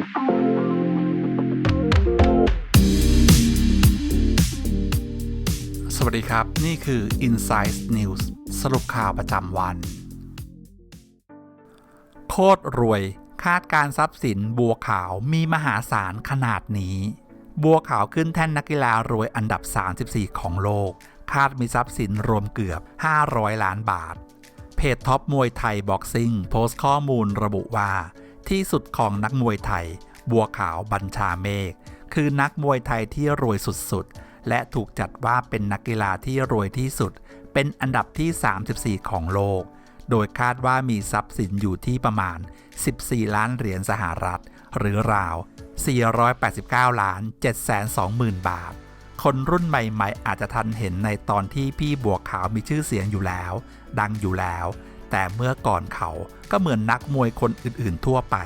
สวัสดีครับ นี่คือ Inside News สรุปข่าวประจำวัน โคตรรวยคาดการทรัพย์สินบัวขาวมีมหาศาลขนาดนี้ บัวขาวขึ้นแท่นนักกีฬารวยอันดับ 34 ของโลก คาดมีทรัพย์สินรวมเกือบ 500 ล้านบาท เพจท็อปมวยไทยบ็อกซิ่งโพสต์ข้อมูลระบุว่า ที่สุดของนักมวยไทย บัวขาวบัญชาเมฆคือนักมวยไทยที่รวยสุดๆ และถูกจัดว่าเป็นนักกีฬาที่รวยที่สุด เป็นอันดับที่ 34 ของโลก โดยคาดว่ามีทรัพย์สินอยู่ที่ประมาณ 14 ล้านเหรียญสหรัฐ หรือราว 489 ล้าน 720,000 บาท คนรุ่นใหม่ๆ อาจจะทันเห็นในตอนที่พี่บัวขาวมีชื่อเสียงอยู่แล้ว ดังอยู่แล้ว แต่เมื่อก่อนเขาก็เหมือนนักมวยคนอื่นๆทั่วไป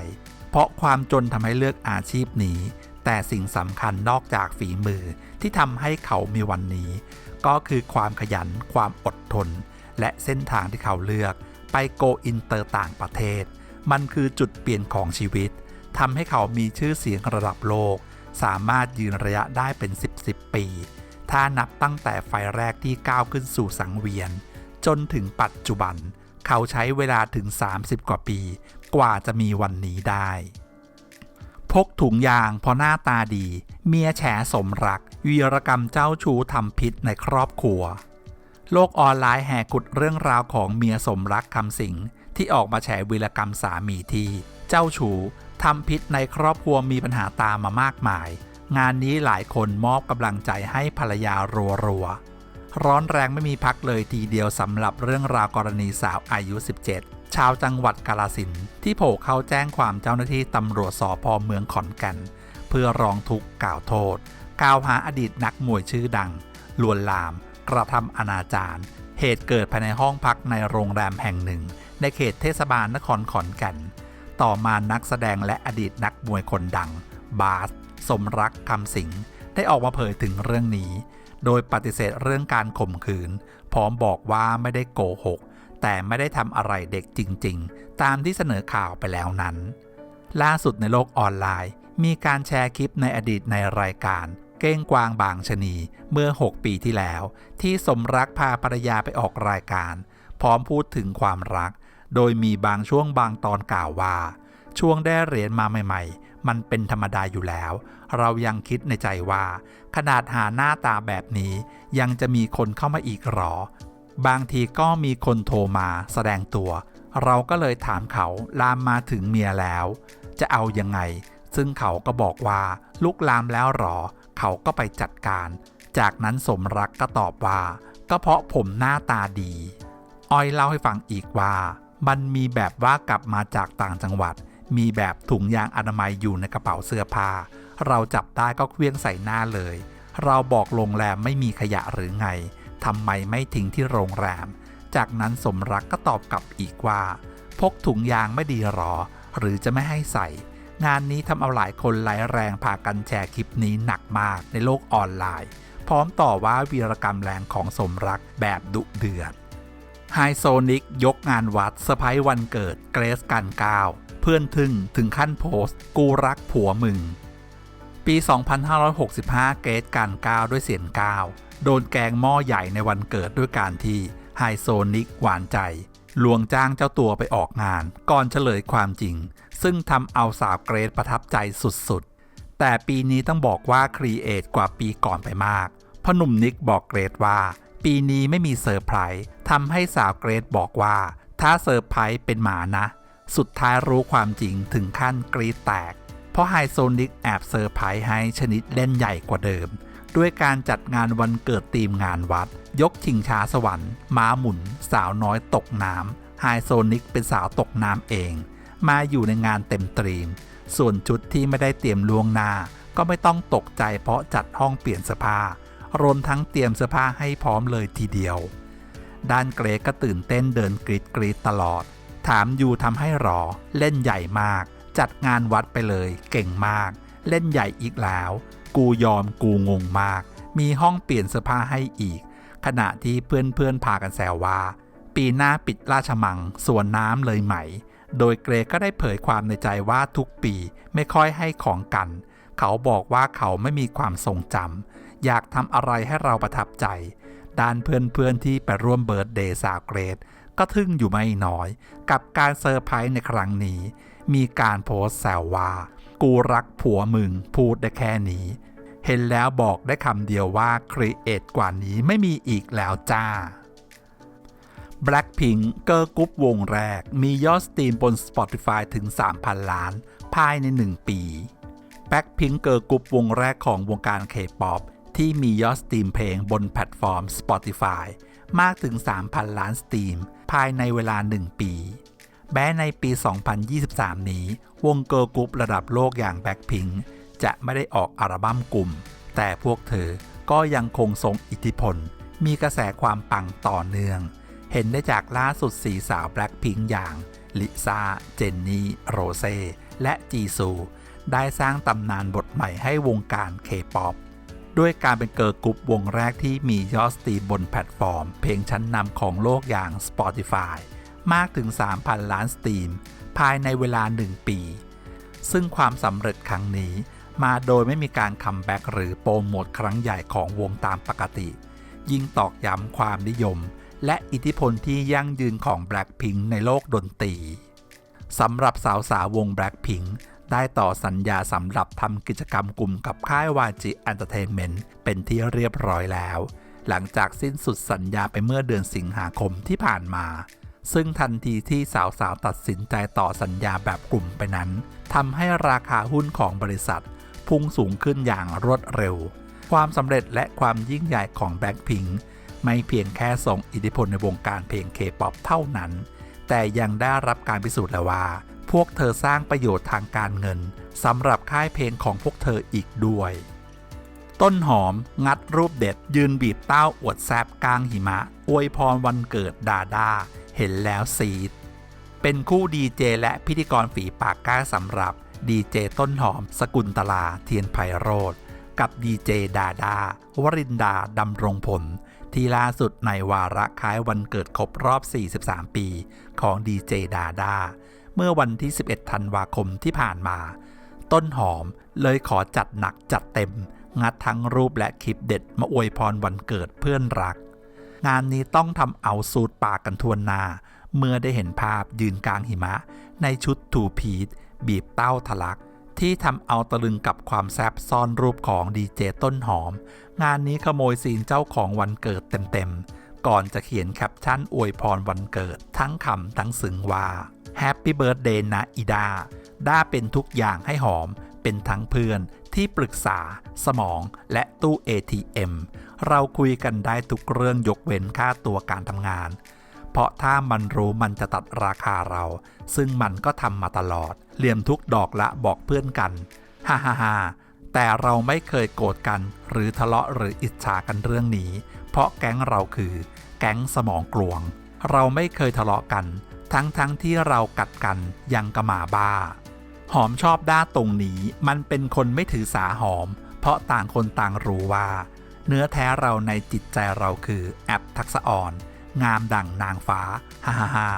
เพราะความจนทำให้เลือกอาชีพนี้ แต่สิ่งสำคัญนอกจากฝีมือที่ทำให้เขามีวันนี้ ก็คือความขยัน ความอดทน และเส้นทางที่เขาเลือก ไปโกอินเตอร์ต่างประเทศ มันคือจุดเปลี่ยนของชีวิตทำให้เขามีชื่อเสียงระดับโลก สามารถยืนระยะได้เป็น 10 10 ปี ถ้านับตั้งแต่ไฟแรกที่ก้าวขึ้นสู่สังเวียน จนถึงปัจจุบัน เขาใช้เวลาถึง 30 กว่าปี กว่าจะมีวันนี้ได้ พกถุงยางเพราะหน้าตาดี เมียแฉสมรัก วีรกรรมเจ้าชู้ทำพิษในครอบครัว โลกออนไลน์แห่กุดเรื่องราวของเมียสมรักคำสิงที่ออกมาแฉวีรกรรมสามีที่ เจ้าชู้ทำพิษในครอบครัวมีปัญหาตามมามากมาย งานนี้หลายคนมอบกำลังใจให้ภรรยารัวๆ ร้อนแรงไม่มีพักเลยทีเดียวสำหรับเรื่องราวกรณีสาวอายุ 17 ชาวจังหวัดกาลสินที่โผล่เข้าแจ้งความเจ้าหน้าที่ตำรวจสพเมืองขอนแก่น เพื่อร้องทุกข์กล่าวโทษ กล่าวหาอดีตนักมวยชื่อดัง ลวนลาม กระทำอนาจารเหตุเกิดภายในห้องพักในโรงแรมแห่งหนึ่ง ในเขตเทศบาลนครขอนแก่น ต่อมานักแสดงและอดีตนักมวยคนดัง บาส สมรักคำสิง ได้ออกมาเผยถึงเรื่องนี้ โดยปฏิเสธเรื่องการข่มขืน พร้อมบอกว่าไม่ได้โกหก แต่ไม่ได้ทำอะไรเด็กจริง ๆ ตามที่เสนอข่าวไปแล้วนั้น ล่าสุดในโลกออนไลน์ มีการแชร์คลิปในอดีตในรายการ เก้งกวางบางชนีเมื่อ 6 ปีที่แล้ว ที่สมรักพาภรรยาไปออกรายการ พร้อมพูดถึงความรัก โดยมีบางช่วงบางตอนกล่าวว่า ช่วงได้เหรียญมาใหม่ ๆ มันเป็นธรรมดาอยู่แล้ว เรายังคิดในใจว่า ขนาดหาหน้าตาแบบนี้ยังจะมีคนเข้ามาอีกหรอ บางทีก็มีคนโทรมาแสดงตัว เราก็เลยถามเขาลามมาถึงเมียแล้ว จะเอายังไง ซึ่งเขาก็บอกว่าลุกลามแล้วหรอ เขาก็ไปจัดการ จากนั้นสมรักก็ตอบว่า ก็เพราะผมหน้าตาดี อ้อยเล่าให้ฟังอีกว่า มันมีแบบว่ากลับมาจากต่างจังหวัด มีแบบถุงยางอนามัยอยู่ในกระเป๋าเสื้อผ้า เราจับได้ก็เคลี้ยงใส่หน้าเลย เราบอกโรงแรมไม่มีขยะหรือไงทำไมไม่ทิ้งที่โรงแรม จากนั้นสมรักก็ตอบกลับอีกว่า พกถุงยางไม่ดีหรอ หรือจะไม่ให้ใส่ งานนี้ทำเอาหลายคนหลายแรงพากันแชร์คลิปนี้หนักมากในโลกออนไลน์ พร้อมต่อว่าวีรกรรมแรงของสมรักแบบดุเดือดไฮโซนิกยกงานวัดเซอร์ไพรส์วันเกิดเกรซกันก้าว เพื่อนทึ่งถึงขั้นโพสต์ กูรักผัวมึง ปี 2565 เกรซการก้าวด้วยเสียงก้าวโดนแกงหม้อใหญ่ในวันเกิดด้วยการที่ไฮโซนิกหวานใจ ลวงจ้างเจ้าตัวไปออกงาน ก่อนเฉลยความจริง ซึ่งทำเอาสาวเกรซประทับใจสุดๆ แต่ปีนี้ต้องบอกว่าครีเอทกว่าปีก่อนไปมากพ่อหนุ่มนิกบอกเกรซว่า ปีนี้ไม่มีเซอร์ไพรส์ทำให้สาวเกรซบอกว่า ถ้าเซอร์ไพรส์เป็นหมานะ สุดท้ายรู้ความจริงถึงขั้นกรีดแตก เพราะไฮโซนิกแอบเซอร์ไพรส์ให้ชนิดเล่นใหญ่กว่าเดิม ด้วยการจัดงานวันเกิดทีมงานวัด ยกชิงช้าสวรรค์ ม้าหมุน สาวน้อยตกน้ำไฮโซนิกเป็นสาวตกน้ำเอง มาอยู่ในงานเต็มตรีม ส่วนชุดที่ไม่ได้เตรียมล่วงหน้า ก็ไม่ต้องตกใจเพราะจัดห้องเปลี่ยนเสื้อผ้ารวมทั้งเตรียมเสื้อผ้าให้พร้อมเลยทีเดียว ด้านเกรกก็ตื่นเต้นเดินกรีดกรีดตลอด ถามยูทำให้รอ เล่นใหญ่มาก จัดงานวัดไปเลย เก่งมาก เล่นใหญ่อีกแล้ว กูยอมกูงงมาก มีห้องเปลี่ยนเสื้อผ้าให้อีก ขณะที่เพื่อนๆพากันแซวว่า ปีหน้าปิดราชมังสวนน้ำเลยไหม โดยเกรก็ได้เผยความในใจว่าทุกปีไม่ค่อยให้ของกัน เขาบอกว่าเขาไม่มีความทรงจำอยากทำอะไรให้เราประทับใจด้านเพื่อนๆที่ไปร่วมเบิร์ดเดย์สาวเกรด ก็ทึ่งอยู่ไม่น้อย กับการเซอร์ไพรส์ในครั้งนี้ มีการโพสแซวว่า กูรักผัวมึงพูดได้แค่นี้ เห็นแล้วบอกได้คำเดียวว่าครีเอทกว่านี้ไม่มีอีกแล้วจ้า Blackpink เกิร์กรุ๊ปวงแรก มียอดสตรีมบน Spotify ถึง 3,000 ล้าน ภายใน 1 ปี Blackpink เกิร์กรุ๊ปวงแรกของวงการ K-POP ที่มียอดสตรีมเพลงบนแพลตฟอร์ม Spotify มากถึง 3,000 ล้านสตรีม ภายในเวลา 1 ปี แม้ในปี 2023 นี้ วงเกิร์ลกรุ๊ประดับโลกอย่าง Blackpink จะไม่ได้ออกอัลบั้มกลุ่ม แต่พวกเธอก็ยังคงทรงอิทธิพล มีกระแสความปังต่อเนื่อง เห็นได้จากล่าสุดสีสาวแบล็คพิงอย่างลิซ่า เจนนี่ โรเซ่ และจีซู ได้สร้างตำนานบทใหม่ให้วงการเคป๊อป ด้วยการเป็นเกิร์ลกรุ๊ปวงแรกที่มียอดสตรีมบนแพลตฟอร์ม เพลงชั้นนำของโลกอย่าง Spotify มากถึง 3,000 ล้านสตรีม ภายในเวลา 1 ปี ซึ่งความสำเร็จครั้งนี้ มาโดยไม่มีการคัมแบ็กหรือโปรโมทครั้งใหญ่ของวงตามปกติ ยิ่งตอกย้ำความนิยม และอิทธิพลที่ยั่งยืนของ Blackpink ในโลกดนตรีสำหรับสาวสาววง Blackpink ได้ต่อสัญญาสำหรับทำกิจกรรมกลุ่มกับค่าย YG Entertainment เมนต์เป็นที่เรียบร้อยแล้ว หลังจากสิ้นสุดสัญญาไปเมื่อเดือนสิงหาคมที่ผ่านมา ซึ่งทันทีที่สาวๆ ตัดสินใจต่อสัญญาแบบกลุ่มไปนั้นทำให้ราคาหุ้นของบริษัท พุ่งสูงขึ้นอย่างรวดเร็ว ความสำเร็จและความยิ่งใหญ่ของ Blackpink ไม่เพียงแค่ส่งอิทธิพลในวงการเพลงเคป๊อปเท่านั้น แต่ยังได้รับการพิสูจน์แล้วว่า พวกเธอสร้างประโยชน์ทางการเงินสำหรับค่ายเพลงของพวกเธออีกด้วย ต้นหอมงัดรูปเด็ดยืนบีบเต้าอวดแซบกลางหิมะ อวยพรวันเกิดดาดา เห็นแล้วซีด เป็นคู่ดีเจและพิธีกรฝีปากกล้าสำหรับดีเจต้นหอม สกุลตลาเทียนไพโรธกับดีเจดาดาวรินดาดำรงผล ที่ล่าสุดในวาระคล้ายวันเกิดครบรอบ 43 ปี ของดีเจดาดา เมื่อวันที่ 11 ธันวาคมที่ผ่านมา ต้นหอมเลยขอจัดหนักจัดเต็ม งัดทั้งรูปและคลิปเด็ดมาอวยพรวันเกิดเพื่อนรัก งานนี้ต้องทำเอาสูตรปากกันทวนนา เมื่อได้เห็นภาพยืนกลางหิมะ ในชุดทูพีทบีบเต้าทะลักที่ทำเอาตะลึงกับความแซบซ่อนรูปของดีเจต้นหอม งานนี้ขโมยซีนเจ้าของวันเกิดเต็มๆ ก่อนจะเขียนแคปชั่นอวยพรวันเกิดทั้งคำทั้งซึ้งว่า Happy Birthday นะอีดาด้าเป็นทุกอย่างให้หอม เป็นทั้งเพื่อนที่ปรึกษา สมอง และตู้ ATM เราคุยกันได้ทุกเรื่องยกเว้นค่าตัวการทำงาน เพราะถ้ามันรู้มันจะตัดราคาเรา ซึ่งมันก็ทำมาตลอด เหลี่ยมทุกดอกละบอกเพื่อนกัน ฮ่าฮ่าฮ่าแต่เราไม่เคยโกรธกัน หรือทะเลาะหรืออิจฉากันเรื่องนี้ เพราะแก๊งเราคือ แก๊งสมองกลวง เราไม่เคยทะเลาะกัน ทั้งทั้งที่เรากัดกันยังกระหมาบ้า หอมชอบด้าตรงนี้มันเป็นคนไม่ถือสาหอม เพราะต่างคนต่างรู้ว่า เนื้อแท้เราในจิตใจเราคือแอปทักษะอ่อน งามดั่งนางฟ้าฮ่าฮ่าฮ่า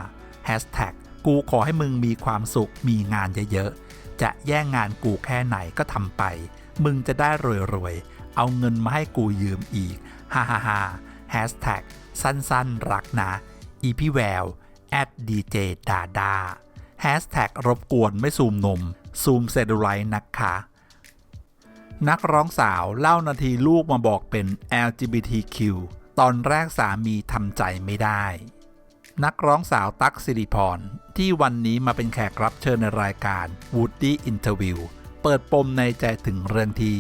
แฮชแท็กกูขอให้มึงมีความสุขมีงานเยอะๆ จะแย่งงานกูแค่ไหนก็ทำไป มึงจะได้รวยๆ เอาเงินมาให้กูยืมอีกฮ่าฮ่าฮ่าแฮชแท็กสั้นๆ รักนะ อีพี่แวว แอดดีเจดาดาแฮชแท็กรบกวนไม่ซูมนม ซูมเซดูไลท์นะคะ นักร้องสาวเล่านาทีลูกมาบอกเป็น LGBTQ ตอนแรกสามีทำใจไม่ได้ นักร้องสาวตั๊กสิริพร ที่วันนี้มาเป็นแขกรับเชิญในรายการ Woody Interview เปิดปมในใจถึงเรื่องที่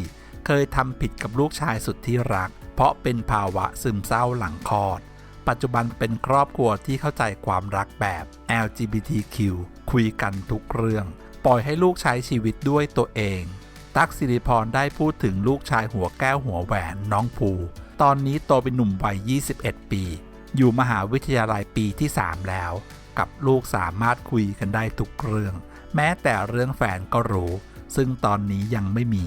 เคยทำผิดกับลูกชายสุดที่รัก เพราะเป็นภาวะซึมเศร้าหลังคลอด ปัจจุบันเป็นครอบครัวที่เข้าใจความรักแบบ LGBTQ คุยกันทุกเรื่อง ปล่อยให้ลูกใช้ชีวิตด้วยตัวเอง ตั๊กสิริพรได้พูดถึงลูกชายหัวแก้วหัวแหวนน้องภู ตอนนี้โตเป็นหนุ่มวัย 21 ปี อยู่มหาวิทยาลัยปีที่ 3 แล้ว กับลูกสามารถคุยกันได้ทุกเรื่อง แม้แต่เรื่องแฟนก็รู้ ซึ่งตอนนี้ยังไม่มี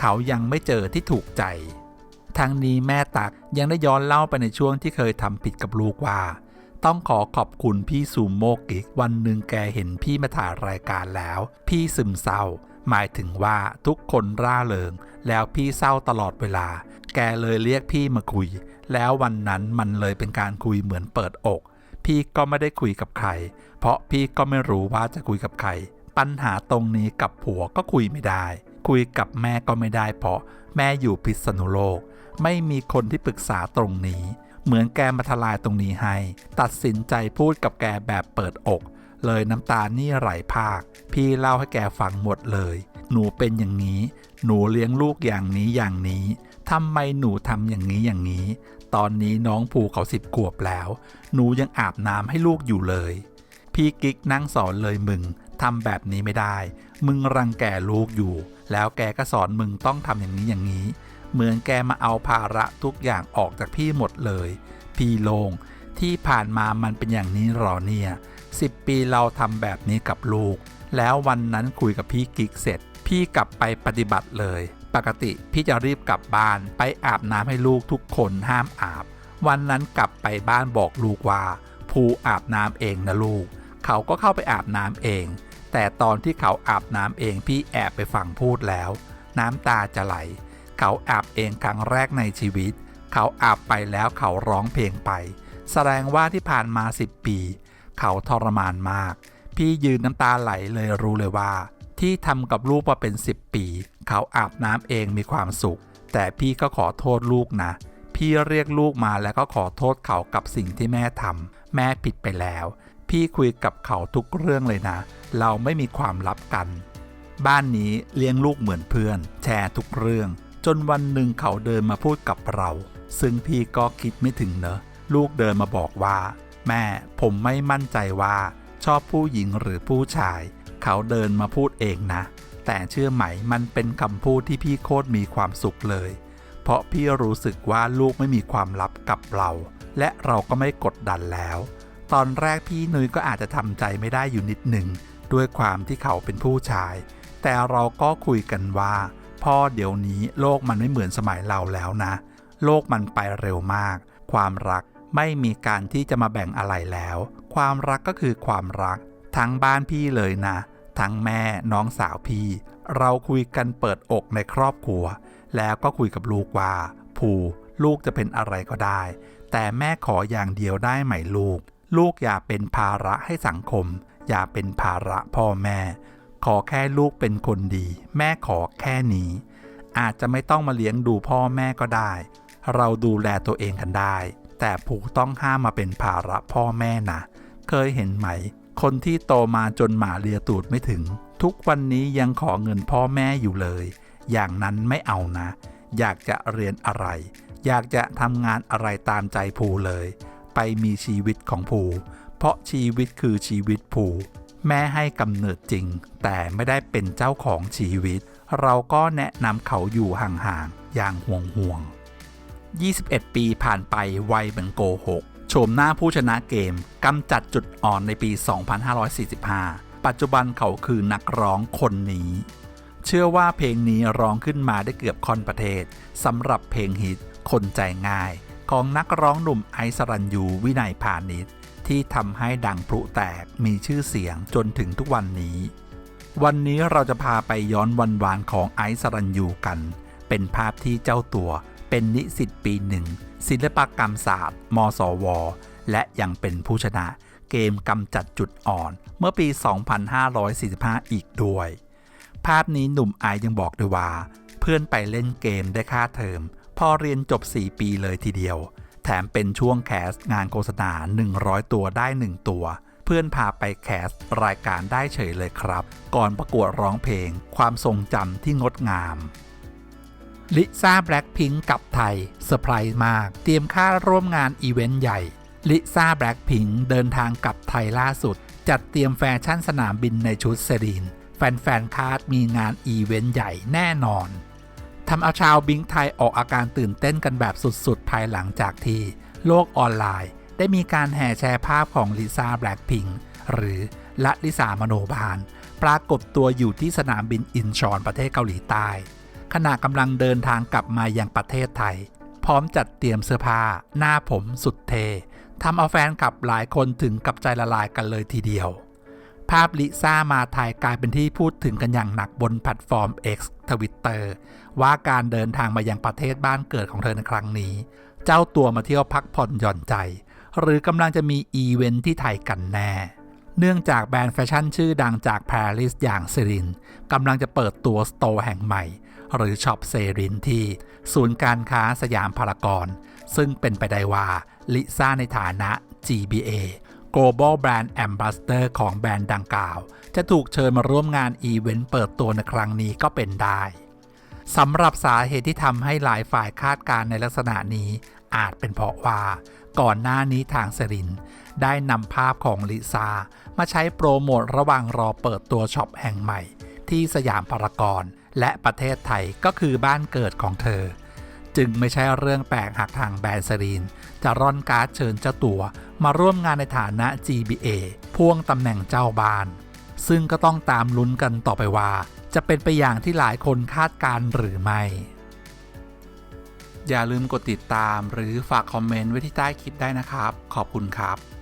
เขายังไม่เจอที่ถูกใจ ทั้งนี้แม่ตักยังได้ย้อนเล่าไปในช่วงที่เคยทำผิดกับลูกว่า ต้องขอขอบคุณพี่ซูโมกิกวันหนึ่งแกเห็นพี่มาถ่ายรายการแล้ว พี่ซึมเศร้า หมายถึงว่าทุกคนร่าเริง แล้วพี่เศร้าตลอดเวลา แกเลยเรียกพี่มาคุย แล้ววันนั้นมันเลยเป็นการคุยเหมือนเปิดอก พี่ก็ไม่ได้คุยกับใคร เพราะพี่ก็ไม่รู้ว่าจะคุยกับใคร ปัญหาตรงนี้กับผัวก็คุยไม่ได้ คุยกับแม่ก็ไม่ได้เพราะแม่อยู่พิษณุโลก ไม่มีคนที่ปรึกษาตรงนี้ เหมือนแกมาทลายตรงนี้ให้ ตัดสินใจพูดกับแกแบบเปิดอก เลยน้ำตานี่ไหลภาค พี่เล่าให้แกฟังหมดเลย หนูเป็นอย่างนี้ หนูเลี้ยงลูกอย่างนี้อย่างนี้ทำไมหนูทำอย่างนี้อย่างนี้ ตอนนี้น้องภูเขาสิบขวบแล้ว หนูยังอาบน้ำให้ลูกอยู่เลย พี่กิ๊กนั่งสอนเลยมึงทำแบบนี้ไม่ได้ มึงรังแกลูกอยู่ แล้วแกก็สอนมึงต้องทำอย่างนี้อย่างนี้ เหมือนแกมาเอาภาระทุกอย่างออกจากพี่หมดเลย พี่โลงที่ผ่านมามันเป็นอย่างนี้หรอเนี่ยสิบปีเราทำแบบนี้กับลูก แล้ววันนั้นคุยกับพี่กิ๊กเสร็จ พี่กลับไปปฏิบัติเลย ปกติพี่จะรีบกลับบ้านไปอาบน้ำให้ลูกทุกคนห้ามอาบ วันนั้นกลับไปบ้านบอกลูกว่า ภูอาบน้ำเองนะลูก เขาก็เข้าไปอาบน้ำเอง แต่ตอนที่เขาอาบน้ำเองพี่แอบไปฟังพูดแล้ว น้ำตาจะไหล เขาอาบเองครั้งแรกในชีวิต เขาอาบไปแล้วเขาร้องเพลงไป แสดงว่าที่ผ่านมา 10 ปี เขาทรมานมาก พี่ยืนน้ำตาไหลเลยรู้เลยว่า ที่ทำกับลูกมาเป็น 10 ปี เขาอาบน้ำเองมีความสุข แต่พี่ก็ขอโทษลูกนะ พี่เรียกลูกมาแล้วก็ขอโทษเขากับสิ่งที่แม่ทำแม่ผิดไปแล้ว พี่คุยกับเขาทุกเรื่องเลยนะ เราไม่มีความลับกัน บ้านนี้เลี้ยงลูกเหมือนเพื่อน แชร์ทุกเรื่อง จนวันหนึ่งเขาเดินมาพูดกับเรา ซึ่งพี่ก็คิดไม่ถึงเนอะลูกเดินมาบอกว่า แม่ผมไม่มั่นใจว่า ชอบผู้หญิงหรือผู้ชาย เขาเดินมาพูดเองนะ แต่เชื่อไหมมันเป็นคำพูดที่พี่โคตรมีความสุขเลย เพราะพี่รู้สึกว่าลูกไม่มีความลับกับเรา และเราก็ไม่กดดันแล้ว ตอนแรกพี่นุ้ยก็อาจจะทำใจไม่ได้อยู่นิดหนึ่ง ด้วยความที่เขาเป็นผู้ชาย แต่เราก็คุยกันว่า พ่อเดี๋ยวนี้โลกมันไม่เหมือนสมัยเราแล้วนะ โลกมันไปเร็วมาก ความรักไม่มีการที่จะมาแบ่งอะไรแล้ว ความรักก็คือความรัก ทั้งบ้านพี่เลยนะ ทั้งแม่น้องสาวพี่ เราคุยกันเปิดอกในครอบครัว แล้วก็คุยกับลูกว่าภูลูกจะเป็นอะไรก็ได้ แต่แม่ขออย่างเดียวได้ไหมลูก ลูกอย่าเป็นภาระให้สังคม อย่าเป็นภาระพ่อแม่ ขอแค่ลูกเป็นคนดี แม่ขอแค่นี้ อาจจะไม่ต้องมาเลี้ยงดูพ่อแม่ก็ได้ เราดูแลตัวเองกันได้ แต่ผูต้องห้ามมาเป็นภาระพ่อแม่นะเคยเห็นไหม คนที่โตมาจนหมาเลียตูดไม่ถึง ทุกวันนี้ยังขอเงินพ่อแม่อยู่เลย อย่างนั้นไม่เอานะ อยากจะเรียนอะไร อยากจะทำงานอะไรตามใจภูเลย ไปมีชีวิตของภู เพราะชีวิตคือชีวิตภู แม่ให้กำเนิดจริง แต่ไม่ได้เป็นเจ้าของชีวิต เราก็แนะนำเขาอยู่ห่างๆ อย่างห่วงๆ21 ปีผ่านไปไวเหมือนโกหกโฉมหน้าผู้ชนะเกมกำจัดจุดอ่อนในปี 2545 ปัจจุบันเขาคือนักร้องคนนี้ เชื่อว่าเพลงนี้ร้องขึ้นมาได้เกือบคอนประเทศสำหรับเพลงฮิตคนใจง่าย ของนักร้องหนุ่มไอซ์สรัญยูวินัยพาณิชย์ ที่ทำให้ดังพลุแตกมีชื่อเสียงจนถึงทุกวันนี้ วันนี้เราจะพาไปย้อนวันวานของไอซ์สรัญยูกัน เป็นภาพที่เจ้าตัวเป็นนิสิตปีหนึ่งศิลปกรรมศาสตร์ มสว และยังเป็นผู้ชนะเกมกำจัดจุดอ่อน เมื่อปี 2545 อีกด้วย ภาพนี้หนุ่มไอซ์ยังบอกด้วยว่า เพื่อนไปเล่นเกมได้ค่าเทอม พอเรียนจบ 4 ปีเลยทีเดียว แถมเป็นช่วงแคสงานโฆษณา 100 ตัวได้ 1 ตัว เพื่อนพาไปแคสรายการได้เฉยเลยครับ ก่อนประกวดร้องเพลง ความทรงจำที่งดงามลิซ่าแบล็คพิงค์กับไทยเซอร์ไพรส์มาก เตรียมค่าร่วมงานอีเวนต์ใหญ่ลิซ่าแบล็คพิงค์เดินทางกลับไทยล่าสุด จัดเตรียมแฟชั่นสนามบินในชุดเซรีน แฟนๆคาดมีงานอีเวนต์ใหญ่แน่นอน ทำเอาชาวบิงไทยออกอาการตื่นเต้นกันแบบสุด ๆ ภายหลังจากที่ โลกออนไลน์ ได้มีการแห่แชร์ภาพของลิซ่าแบล็คพิงหรือละลิสามโนบาล ปรากฏตัวอยู่ที่สนามบินอินชอนประเทศเกาหลีใต้ ขณะกำลังเดินทางกลับมายังประเทศไทย พร้อมจัดเตรียมเสื้อผ้า หน้าผมสุดเททำเอาแฟนคลับหลายคนถึงกับใจละลายกันเลยทีเดียว ภาพลิซ่ามาไทยกลายเป็นที่พูดถึงกันอย่างหนักบนแพลตฟอร์ม X Twitter ว่าการเดินทางมายังประเทศบ้านเกิดของเธอในครั้งนี้ เจ้าตัวมาเที่ยวพักผ่อนหย่อนใจ หรือกำลังจะมีอีเวนท์ที่ไทยกันแน่ เนื่องจากแบรนด์แฟชั่นชื่อดังจากปารีสอย่างเซรินกำลังจะเปิดตัวสโตร์แห่งใหม่ หรือช็อปเซรินที่ ศูนย์การค้าสยามพารากอนซึ่งเป็นไปได้ว่าลิซ่าในฐานะ GBA Global Brand Ambassador ของแบรนด์ดังกล่าว จะถูกเชิญมาร่วมงานอีเวนต์เปิดตัวในครั้งนี้ก็เป็นได้สำหรับสาเหตุที่ทำให้หลายฝ่ายคาดการณ์ในลักษณะนี้อาจเป็นเพราะว่า ก่อนหน้านี้ทางเซริน ได้นำภาพของลิซ่ามาใช้โปรโมทระหว่างรอเปิดตัวช็อปแห่งใหม่ ที่สยามพารากอนและประเทศไทยก็คือบ้านเกิดของเธอ จึงไม่ใช่เรื่องแปลกหากทางแบรนด์ซรีน จะร่อนการ์ดเชิญเจ้าตัว มาร่วมงานในฐานะ GBA พ่วงตำแหน่งเจ้าบ้าน ซึ่งก็ต้องตามลุ้นกันต่อไปว่า จะเป็นไปอย่างที่หลายคนคาดการณ์หรือไม่ อย่าลืมกดติดตามหรือฝากคอมเมนต์ไว้ที่ใต้คลิปได้นะครับ ขอบคุณครับ